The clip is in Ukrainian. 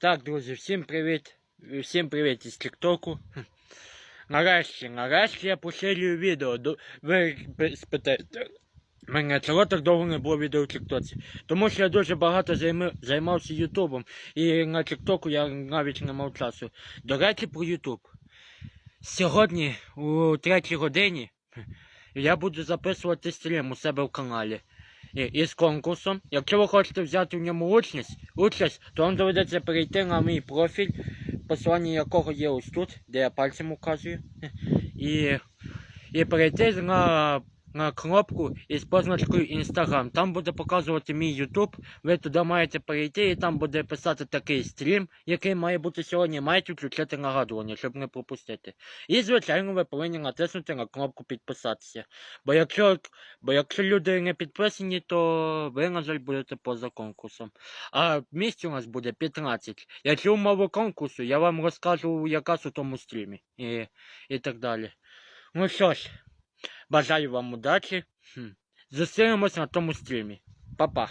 Так, друзі, всім привіт. Всім привіт із Тіктоку. Нарешті, нарешті я поширюю відео. Ви пи- спитаєте мене, чого так довго не було відео в Тіктоці? Тому що я дуже багато займався Ютубом. І на Тіктоку я навіть не мав часу. До речі, про Ютуб. Сьогодні у третій годині я буду записувати стрім у себе в каналі. Із конкурсом. Якщо ви хочете взяти в ньому участь, участь, то вам доведеться перейти на мій профіль, посилання якого є ось тут, де я пальцем указую. І, і перейти на кнопку із позначкою Instagram. Там буде показувати мій YouTube. Ви туди маєте перейти і там буде писати такий стрім, який має бути сьогодні. Маєте включити нагадування, щоб не пропустити. І, звичайно, ви повинні натиснути на кнопку підписатися. Бо якщо Бо якщо люди не підписані, то ви, на жаль, будете поза конкурсом. А місць у нас буде 15. Якщо умови конкурсу, я вам розкажу якраз у тому стрімі. І, і так далі. Ну що ж, бажаю вам удачі. Зустрінемось на тому стрімі. Па-па.